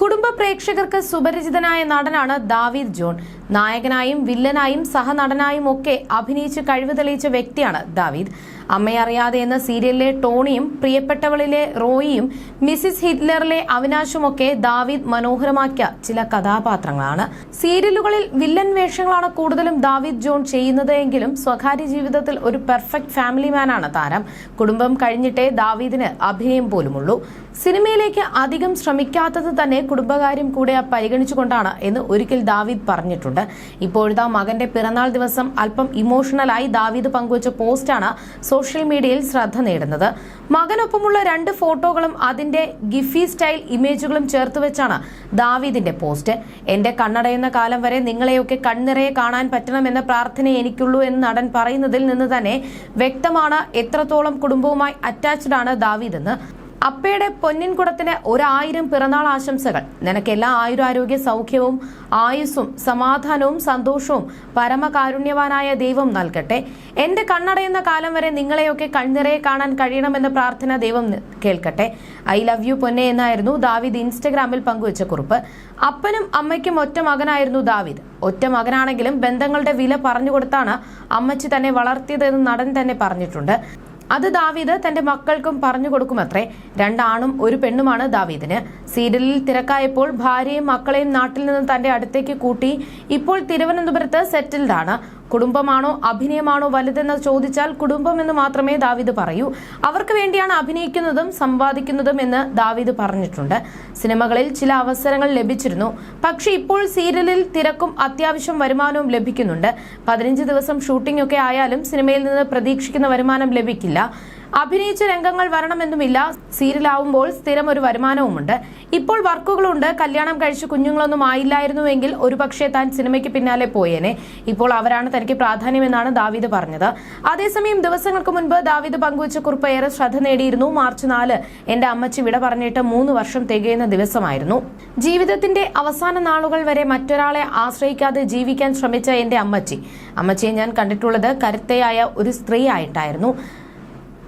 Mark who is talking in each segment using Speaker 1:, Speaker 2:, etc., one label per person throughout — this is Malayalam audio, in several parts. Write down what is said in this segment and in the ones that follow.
Speaker 1: കുടുംബ പ്രേക്ഷകർക്ക് സുപരിചിതനായ നടനാണ് ദാവീദ് ജോൺ. നായകനായും വില്ലനായും സഹനടനായും ഒക്കെ അഭിനയിച്ച് കഴിവ് തെളിയിച്ച വ്യക്തിയാണ് ദാവീദ്. അമ്മയറിയാതെ എന്ന സീരിയലിലെ ടോണിയും പ്രിയപ്പെട്ടവളിലെ റോയിയും മിസിസ് ഹിറ്റ്ലറിലെ അവിനാശുമൊക്കെ ദാവീദ് മനോഹരമാക്കിയ ചില കഥാപാത്രങ്ങളാണ്. സീരിയലുകളിൽ വില്ലൻ വേഷങ്ങളാണ് കൂടുതലും ദാവീദ് ജോൺ ചെയ്യുന്നത് എങ്കിലും സ്വകാര്യ ജീവിതത്തിൽ ഒരു പെർഫെക്റ്റ് ഫാമിലി മാനാണ് താരം. കുടുംബം കഴിഞ്ഞിട്ടേ ദാവീദിന് അഭിനയം പോലുമുള്ളൂ. സിനിമയിലേക്ക് അധികം ശ്രമിക്കാത്തത് തന്നെ കുടുംബകാര്യം കൂടെ പരിഗണിച്ചുകൊണ്ടാണ് എന്ന് ഒരിക്കൽ ദാവീദ് പറഞ്ഞിട്ടുണ്ട്. ഇപ്പോഴത്തെ മകന്റെ പിറന്നാൾ ദിവസം അല്പം ഇമോഷണലായി ദാവീദ് പങ്കുവച്ച പോസ്റ്റാണ് സോഷ്യൽ മീഡിയയിൽ ശ്രദ്ധ നേടുന്നത്. മകനൊപ്പമുള്ള രണ്ട് ഫോട്ടോകളും അതിന്റെ ഗിഫി സ്റ്റൈൽ ഇമേജുകളും ചേർത്ത് വെച്ചാണ് ദാവീദിന്റെ പോസ്റ്റ്. എന്റെ കണ്ണടയുന്ന കാലം വരെ നിങ്ങളെയൊക്കെ കണ്ണിറയെ കാണാൻ പറ്റണമെന്ന പ്രാർത്ഥന എനിക്കുള്ളൂ എന്ന് നടൻ പറയുന്നതിൽ നിന്ന് തന്നെ വ്യക്തമാണ് എത്രത്തോളം കുടുംബവുമായി അറ്റാച്ച്ഡ് ആണ് ദാവീദ് എന്ന് അപ്പയുടെ പൊന്നിൻകുടത്തിന് ഒരായിരം പിറന്നാൾ ആശംസകൾ. നിനക്കെല്ലാ ആയുരാരോഗ്യ സൗഖ്യവും ആയുസ്സും സമാധാനവും സന്തോഷവും പരമകാരുണ്യവാനായ ദൈവം നൽകട്ടെ. എന്റെ കണ്ണടയുന്ന കാലം വരെ നിങ്ങളെയൊക്കെ കൺനിറയെ കാണാൻ കഴിയണമെന്ന പ്രാർത്ഥന ദൈവം കേൾക്കട്ടെ. ഐ ലവ് യു പൊന്നെ എന്നായിരുന്നു ദാവിദ് ഇൻസ്റ്റഗ്രാമിൽ പങ്കുവച്ച കുറിപ്പ്. അപ്പനും അമ്മയ്ക്കും ഒറ്റ മകനായിരുന്നു ദാവിദ്. ഒറ്റ മകനാണെങ്കിലും ബന്ധങ്ങളുടെ വില പറഞ്ഞുകൊടുത്താണ് അമ്മച്ചി തന്നെ വളർത്തിയതെന്ന് നടൻ തന്നെ പറഞ്ഞിട്ടുണ്ട്. അത് ദാവീദ് തന്റെ മക്കൾക്കും പറഞ്ഞു കൊടുക്കുമത്രേ. രണ്ടാണും ഒരു പെണ്ണുമാണ് ദാവീദിന്. സീരിയലിൽ തിരക്കായപ്പോൾ ഭാര്യയും മക്കളെയും നാട്ടിൽ നിന്ന് തന്റെ അടുത്തേക്ക് കൂട്ടി ഇപ്പോൾ തിരുവനന്തപുരത്ത് സെറ്റിൽഡാണ്. കുടുംബമാണോ അഭിനയമാണോ വലുതെന്ന് ചോദിച്ചാൽ കുടുംബം എന്ന് മാത്രമേ ദാവിദ് പറയൂ. അവർക്ക് വേണ്ടിയാണ് അഭിനയിക്കുന്നതും സമ്പാദിക്കുന്നതും എന്ന് ദാവിദ് പറഞ്ഞിട്ടുണ്ട്. സിനിമകളിൽ ചില അവസരങ്ങൾ ലഭിച്ചിരുന്നു. പക്ഷേ ഇപ്പോൾ സീരിയലിൽ തിരക്കും അത്യാവശ്യം വരുമാനവും ലഭിക്കുന്നുണ്ട്. പതിനഞ്ച് ദിവസം ഷൂട്ടിംഗ് ഒക്കെ ആയാലും സിനിമയിൽ നിന്ന് പ്രതീക്ഷിക്കുന്ന വരുമാനം ലഭിക്കില്ല. അഭിനയിച്ച രംഗങ്ങൾ വരണമെന്നുമില്ല. സീരിയലാവുമ്പോൾ സ്ഥിരം ഒരു വരുമാനവുമുണ്ട്. ഇപ്പോൾ വർക്കുകളുണ്ട്. കല്യാണം കഴിച്ച് കുഞ്ഞുങ്ങളൊന്നും ആയില്ലായിരുന്നുവെങ്കിൽ ഒരുപക്ഷെ താൻ സിനിമയ്ക്ക് പിന്നാലെ പോയേനെ. ഇപ്പോൾ അവരാണ് തനിക്ക് പ്രാധാന്യമെന്നാണ് ദാവീദ് പറഞ്ഞത്. അതേസമയം ദിവസങ്ങൾക്ക് മുൻപ് ദാവീദ് പങ്കുവച്ച കുറിപ്പ് ഏറെ ശ്രദ്ധ നേടിയിരുന്നു. മാർച്ച് നാല് എന്റെ അമ്മച്ചി വിട പറഞ്ഞിട്ട് മൂന്ന് വർഷം തികയുന്ന ദിവസമായിരുന്നു. ജീവിതത്തിന്റെ അവസാന നാളുകൾ വരെ മറ്റൊരാളെ ആശ്രയിക്കാതെ ജീവിക്കാൻ ശ്രമിച്ച എന്റെ അമ്മച്ചി. അമ്മച്ചിയെ ഞാൻ കണ്ടിട്ടുള്ളത് കരുത്തയായ ഒരു സ്ത്രീ ആയിട്ടായിരുന്നു.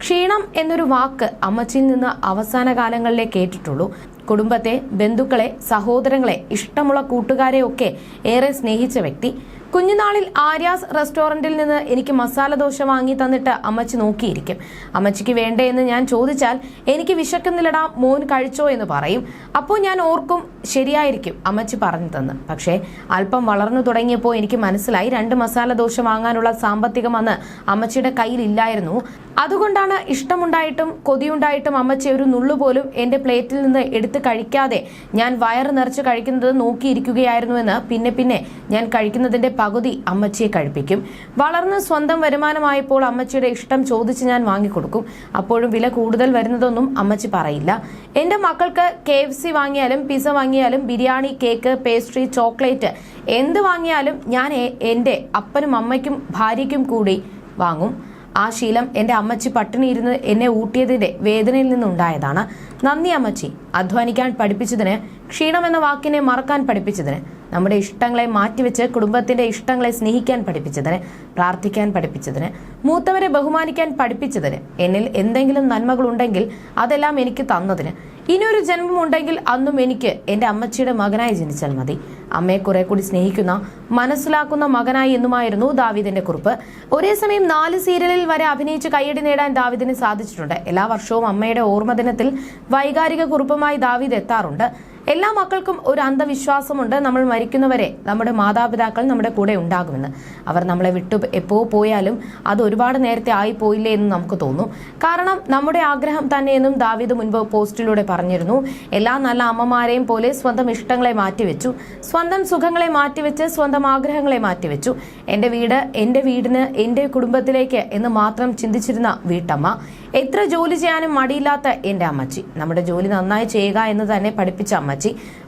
Speaker 1: ക്ഷീണം എന്നൊരു വാക്ക് അമ്മച്ചിയിൽ നിന്ന് അവസാന കാലങ്ങളിലേ കേട്ടിട്ടുള്ളൂ. കുടുംബത്തെ ബന്ധുക്കളെ സഹോദരങ്ങളെ ഇഷ്ടമുള്ള കൂട്ടുകാരെയൊക്കെ ഏറെ സ്നേഹിച്ച വ്യക്തി. കുഞ്ഞുനാളിൽ ആര്യാസ് റെസ്റ്റോറന്റിൽ നിന്ന് എനിക്ക് മസാല ദോശ വാങ്ങി തന്നിട്ട് അമ്മച്ചി നോക്കിയിരിക്കും. അമ്മച്ചിക്ക് വേണ്ടേ എന്ന് ഞാൻ ചോദിച്ചാൽ എനിക്ക് വിശക്കുന്നില്ലടാ മോൻ കഴിച്ചോ എന്ന് പറയും. അപ്പോൾ ഞാൻ ഓർക്കും ശരിയായിരിക്കും അമ്മച്ചി പറഞ്ഞു തന്ന്. പക്ഷേ അല്പം വളർന്നു തുടങ്ങിയപ്പോൾ എനിക്ക് മനസ്സിലായി രണ്ട് മസാല ദോശ വാങ്ങാനുള്ള സാമ്പത്തികം അന്ന് അമ്മച്ചിയുടെ കയ്യിലില്ലായിരുന്നു. അതുകൊണ്ടാണ് ഇഷ്ടമുണ്ടായിട്ടും കൊതിയുണ്ടായിട്ടും അമ്മച്ചി ഒരു നുള്ളു പോലും എന്റെ പ്ലേറ്റിൽ നിന്ന് എടുത്ത് കഴിക്കാതെ ഞാൻ വയറ് നിറച്ച് കഴിക്കുന്നത് നോക്കിയിരിക്കുകയായിരുന്നുവെന്ന് പിന്നെ പിന്നെ ഞാൻ കഴിക്കുന്നതിന്റെ പകുതി അമ്മച്ചിയെ കഴിപ്പിക്കും. വളർന്ന് സ്വന്തം വരുമാനമായപ്പോൾ അമ്മച്ചിയുടെ ഇഷ്ടം ചോദിച്ച് ഞാൻ വാങ്ങിക്കൊടുക്കും. അപ്പോഴും വില കൂടുതൽ വരുന്നതൊന്നും അമ്മച്ചി പറയില്ല. എന്റെ മക്കൾക്ക് കെ എഫ് സി വാങ്ങിയാലും പിസ വാങ്ങിയാലും ബിരിയാണി കേക്ക് പേസ്ട്രി ചോക്ലേറ്റ് എന്ത് വാങ്ങിയാലും ഞാൻ എന്റെ അപ്പനും അമ്മയ്ക്കും ഭാര്യയ്ക്കും കൂടി വാങ്ങും. ആ ശീലം എന്റെ അമ്മച്ചി പട്ടിണി ഇരുന്ന് എന്നെ ഊട്ടിയതിന്റെ വേദനയിൽ നിന്നുണ്ടായതാണ്. നന്ദി അമ്മച്ചി. അധ്വാനിക്കാൻ പഠിപ്പിച്ചതിന് ക്ഷീണം എന്ന വാക്കിനെ മറക്കാൻ പഠിപ്പിച്ചതിന് നമ്മുടെ ഇഷ്ടങ്ങളെ മാറ്റിവെച്ച് കുടുംബത്തിന്റെ ഇഷ്ടങ്ങളെ സ്നേഹിക്കാൻ പഠിപ്പിച്ചതിന് പ്രാർത്ഥിക്കാൻ പഠിപ്പിച്ചതിന് മൂത്തവരെ ബഹുമാനിക്കാൻ പഠിപ്പിച്ചതിന് എന്നിൽ എന്തെങ്കിലും നന്മകളുണ്ടെങ്കിൽ അതെല്ലാം എനിക്ക് തന്നതിന്. ഇനിയൊരു ജന്മം ഉണ്ടെങ്കിൽ അന്നും എനിക്ക് എന്റെ അമ്മച്ചിയുടെ മകനായി ജനിച്ചാൽ മതി. അമ്മയെ കുറെ കൂടി സ്നേഹിക്കുന്ന മനസ്സിലാക്കുന്ന മകനായി എന്നുമായിരുന്നു ദാവിദിന്റെ കുറിപ്പ്. ഒരേ സമയം നാല് സീരിയലിൽ വരെ അഭിനയിച്ച് കയ്യടി നേടാൻ ദാവിദിന് സാധിച്ചിട്ടുണ്ട്. എല്ലാ വർഷവും അമ്മയുടെ ഓർമ്മദിനത്തിൽ വൈകാരിക കുറിപ്പുമായി ദാവീദ് എത്താറുണ്ട്. എല്ലാ മക്കൾക്കും ഒരു അന്ധവിശ്വാസമുണ്ട്. നമ്മൾ മരിക്കുന്നവരെ നമ്മുടെ മാതാപിതാക്കൾ നമ്മുടെ കൂടെ ഉണ്ടാകുമെന്ന്. അവർ നമ്മളെ വിട്ടു എപ്പോ പോയാലും അത് ഒരുപാട് നേരത്തെ ആയി പോയില്ലേ എന്ന് നമുക്ക് തോന്നും. കാരണം നമ്മുടെ ആഗ്രഹം തന്നെയെന്നും ദാവീദ് മുൻപ് പോസ്റ്റിലൂടെ പറഞ്ഞിരുന്നു. എല്ലാ നല്ല അമ്മമാരെയും പോലെ സ്വന്തം ഇഷ്ടങ്ങളെ മാറ്റിവെച്ചു. സ്വന്തം സുഖങ്ങളെ മാറ്റിവെച്ച് സ്വന്തം ആഗ്രഹങ്ങളെ മാറ്റിവെച്ചു. എന്റെ വീട് എന്റെ വീടിന് എന്റെ കുടുംബത്തിലേക്ക് എന്ന് മാത്രം ചിന്തിച്ചിരുന്ന വീട്ടമ്മ എത്ര ജോലി ചെയ്യാനും മടിയില്ലാത്ത എന്റെ അമ്മച്ചി. നമ്മുടെ ജോലി നന്നായി ചെയ്യുക എന്ന് തന്നെ പഠിപ്പിച്ച അമ്മച്ചി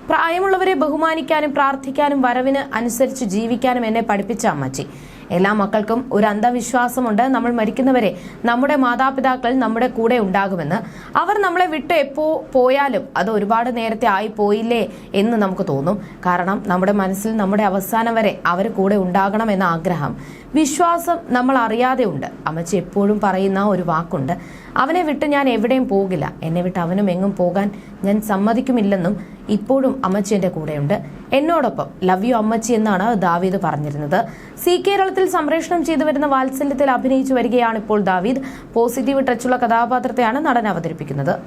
Speaker 1: പ്രായമുള്ളവരെ ബഹുമാനിക്കാനും പ്രാർത്ഥിക്കാനും വരവിന് അനുസരിച്ച് ജീവിക്കാനും എന്നെ പഠിപ്പിച്ച അമ്മച്ചി. എല്ലാ മക്കൾക്കും ഒരു അന്ധവിശ്വാസമുണ്ട്. നമ്മൾ മരിക്കുന്നവരെ നമ്മുടെ മാതാപിതാക്കൾ നമ്മുടെ കൂടെ ഉണ്ടാകുമെന്ന്. അവർ നമ്മളെ വിട്ട് എപ്പോ പോയാലും അത് ഒരുപാട് നേരത്തെ ആയി പോയില്ലേ എന്ന് നമുക്ക് തോന്നും. കാരണം നമ്മുടെ മനസ്സിൽ നമ്മുടെ അവസാനം വരെ അവർ കൂടെ ഉണ്ടാകണം എന്ന ആഗ്രഹം വിശ്വാസം നമ്മൾ അറിയാതെ ഉണ്ട് അമ്മച്ചി എപ്പോഴും പറയുന്ന ഒരു വാക്കുണ്ട്. അവനെ വിട്ട് ഞാൻ എവിടെയും പോകില്ല. എന്നെ വിട്ട് അവനും എങ്ങും പോകാൻ ഞാൻ സമ്മതിക്കുമില്ലെന്നും ഇപ്പോഴും അമ്മച്ചി എന്റെ കൂടെയുണ്ട്. എന്നോടൊപ്പം ലവ് യു അമ്മച്ചി എന്നാണ് ദാവീദ് പറഞ്ഞിരുന്നത്. സി കേരളത്തിൽ സംപ്രേഷണം ചെയ്തു വരുന്ന വാത്സല്യത്തിൽ അഭിനയിച്ചു വരികയാണ് ഇപ്പോൾ ദാവീദ്. പോസിറ്റീവ് ടച്ചുള്ള കഥാപാത്രത്തെയാണ് നടൻ അവതരിപ്പിക്കുന്നത്.